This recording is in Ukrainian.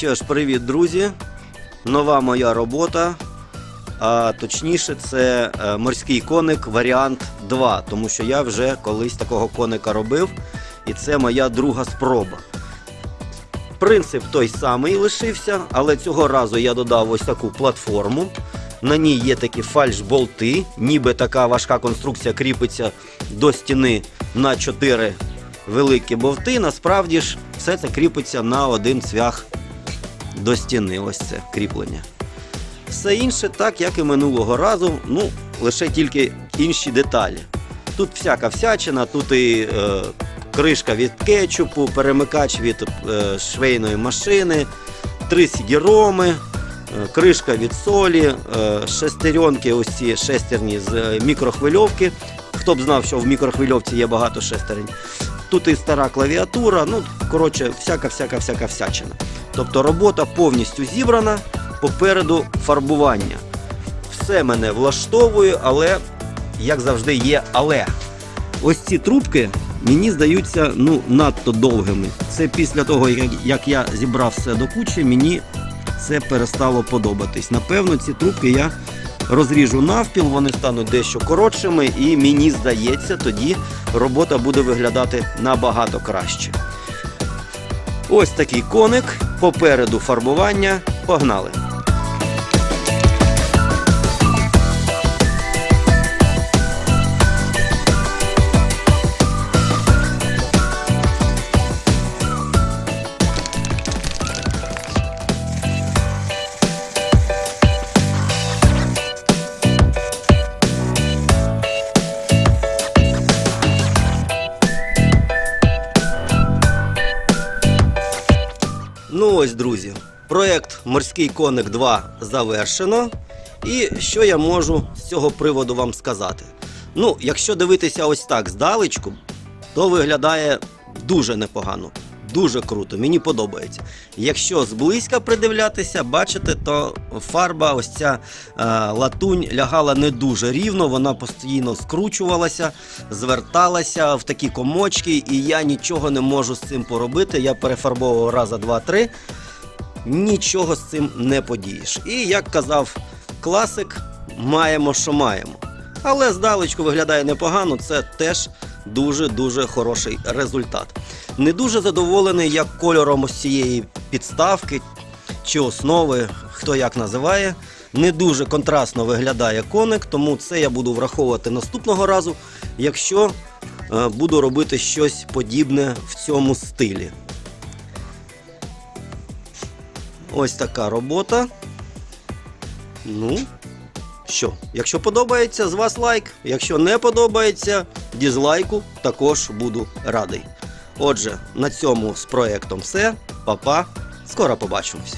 Що ж, привіт, друзі! Нова моя робота. А точніше, це е, морський коник варіант 2, тому що я вже колись такого коника робив, і це моя друга спроба. Принцип той самий лишився, але цього разу я додав ось таку платформу. На ній є такі фальш-болти, ніби така важка конструкція кріпиться до стіни на 4 великі болти. Насправді ж все це кріпиться на один цвях до стіни. Ось це кріплення. Все інше, так як і минулого разу, ну лише тільки інші деталі. Тут всяка всячина, тут і е, кришка від кетчупу, перемикач від е, швейної машини, три сідіроми, е, кришка від солі, е, шестеренки, ось ці шестерні з е, мікрохвильовки. Хто б знав, що в мікрохвильовці є багато шестерень. Тут і стара клавіатура, ну коротше, всяка, всяка, всяка всячина. Тобто робота повністю зібрана, попереду фарбування. Все мене влаштовує, але як завжди є але. Ось ці трубки мені здаються ну, надто довгими. Це після того, як, я зібрав все до кучі, мені це перестало подобатись. Напевно, ці трубки я розріжу навпіл, вони стануть дещо коротшими, і мені здається, тоді робота буде виглядати набагато краще. Ось такий коник, попереду фарбування. Погнали! Ось, друзі, проєкт Морський коник 2 завершено. І що я можу з цього приводу вам сказати? Ну, якщо дивитися ось так здалечку, то виглядає дуже непогано, дуже круто, мені подобається. Якщо зблизька придивлятися, бачите, то фарба, ось ця е, латунь лягала не дуже рівно, вона постійно скручувалася, зверталася в такі комочки, і я нічого не можу з цим поробити. Я перефарбовував раза два-три. Нічого з цим не подієш. І як казав класик, маємо, що маємо. Але здалечку виглядає непогано, це теж дуже-дуже хороший результат. Не дуже задоволений як кольором ось цієї підставки чи основи, хто як називає. Не дуже контрастно виглядає коник, тому це я буду враховувати наступного разу, якщо е, буду робити щось подібне в цьому стилі. Ось така робота. Ну, що, якщо подобається, з вас лайк. Якщо не подобається, дізлайку також буду радий. Отже, на цьому з проектом все. Па-па. Скоро побачимось.